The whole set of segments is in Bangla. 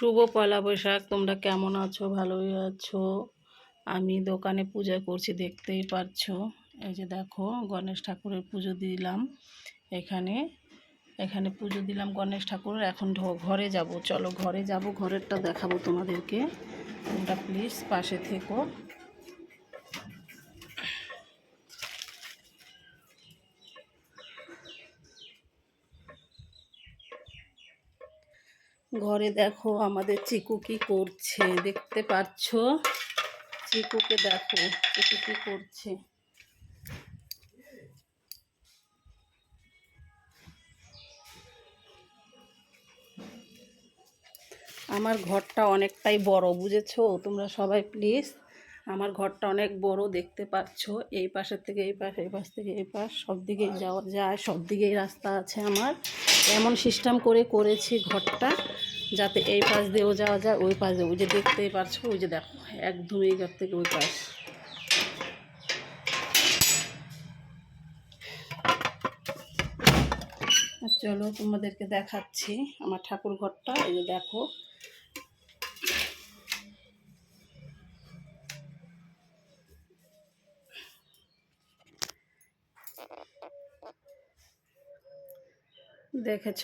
শুভ পয়লা বৈশাখ। তোমরা কেমন আছো? ভালোই আছো? আমি দোকানে পূজা করছি, দেখতেই পাচ্ছ এই যে দেখো, গণেশ ঠাকুরের পুজো দিলাম এখানে। এখানে পুজো দিলাম গণেশ ঠাকুরের। এখন ঘরে যাব। চলো ঘরে যাব, ঘরেরটা দেখাবো তোমাদেরকে। তোমরা প্লিজ পাশে থেকো। ঘরে দেখো আমাদের চিকু কি করছে, দেখতে পাচ্ছ? চিকুকে দেখো, চিকু কি করছে? আমার ঘরটা অনেকটাই বড়, বুঝেছ? তোমরা সবাই প্লিজ আমার ঘরটা অনেক বড়, দেখতে পাচ্ছ? এই পাশের থেকে এই পাশ এই পাশ থেকে এই পাশ সব দিকেই যাওয়া যায় সব দিকেই রাস্তা আছে আমার। এমন সিস্টেম করে করেছি ঘরটা যাতে এই পাশ দিয়েও যাওয়া যায়, ওই পাশ দিয়ে। ওই যে দেখতেই পারছ, ওই যে দেখো, একদম এই ঘর থেকে ওই পাশ। চলো তোমাদেরকে দেখাচ্ছি আমার ঠাকুর ঘরটা, এই যে দেখো। দেখেছ?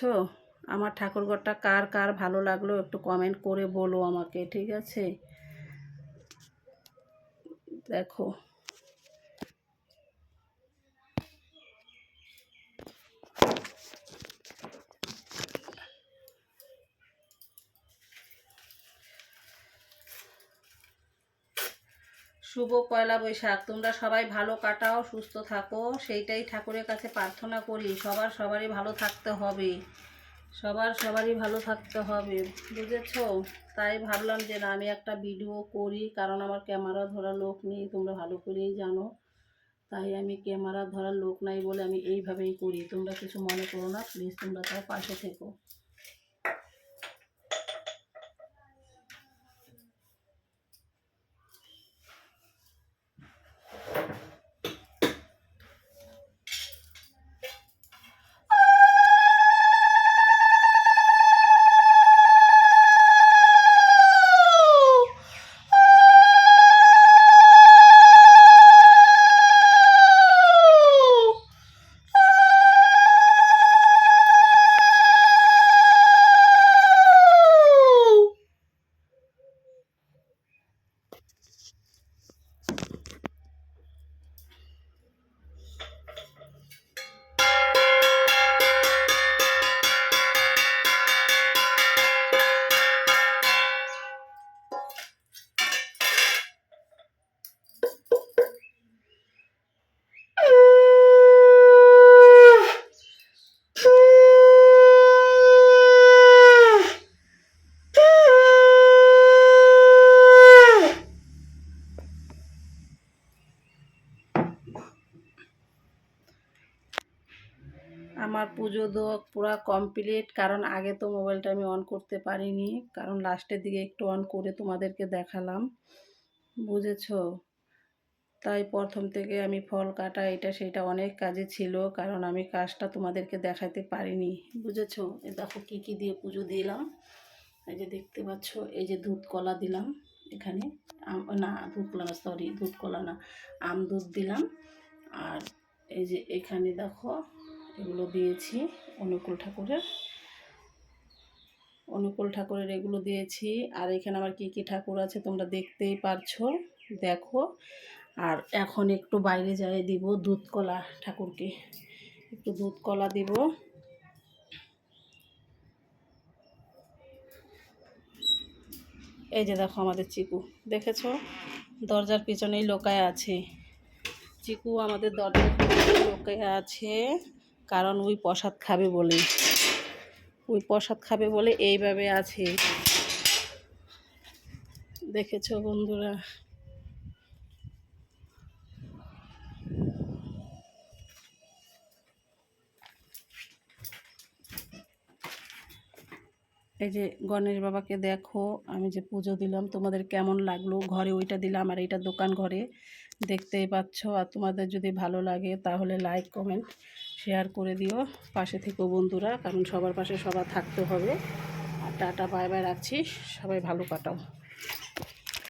আমার ঠাকুরঘরটা কার কার ভালো লাগল একটু কমেন্ট করে বলো আমাকে, ঠিক আছে? দেখো। শুভ পয়লা বৈশাখ। তোমরা সবাই ভালো কাটাও, সুস্থ থাকো। সেইটাই ঠাকুরের কাছে প্রার্থনা করি। সবার সবারই ভালো থাকতে হবে। সবার সবারই ভালো থাকতে হবে। বুঝেছ? তাই ভাবলাম যে না, আমি একটা ভিডিও করি, কারণ আমার ক্যামেরা ধরার লোক নেই, তোমরা ভালো করেই জানো। তাই আমি ক্যামেরা ধরার লোক নাই বলে আমি এইভাবেই করি। তোমরা কিছু মনে করো না প্লিজ তোমরা তার পাশে থেকো। আমার পুজো দেওয়া পুরো কমপ্লিট কারণ আগে তো মোবাইলটা আমি অন করতে পারিনি, কারণ লাস্টের দিকে একটু অন করে তোমাদেরকে দেখালাম, বুঝেছ? তাই প্রথম থেকে আমি ফল কাটা, এটা সেটা অনেক কাজে ছিল, কারণ আমি কাজটা তোমাদেরকে দেখাতে পারিনি, বুঝেছ? এ দেখো কী কী দিয়ে পুজো দিলাম, এই যে দেখতে পাচ্ছ, এই যে দুধ কলা দিলাম এখানে, আম- না, দুধ কলা না সরি দুধ কলা না, আম দুধ দিলাম, আর এই যে এখানে দেখো এগুলো দিয়েছি অনুকূল ঠাকুরের। অনুকূল ঠাকুরের এগুলো দিয়েছি। আর এখানে আমার কি কি ঠাকুর আছে তোমরা দেখতেই পারছ, দেখো। আর এখন একটু বাইরে যাই দিব দুধ কলা ঠাকুরকে। একটু দুধ কলা দিব। এই যে দেখো আমাদের চিকু, দেখেছ? দরজার পিছনেই লোকায় আছে। চিকু আমাদের দরজার পিছনে লোকায় আছে। কারণ ওই প্রসাদ খাবে বলে ওই প্রসাদ খাবে বলে এইভাবে আছে। দেখেছ বন্ধুরা? এই যে গণেশ বাবাকে দেখো, আমি যে পুজো দিলাম, তোমাদের কেমন লাগল? ঘরে ওইটা দিলাম আর এইটা দোকান ঘরে। দেখতেই পাচ্ছ আর তোমাদের যদি ভালো লাগে তাহলে লাইক কমেন্ট শেয়ার করে দিও। পাশে থেকো বন্ধুরা, কারণ সবার পাশে সবার থাকতে হবে। আর টাটা বাই বাই রাখছি। সবাই ভালো কাটাও।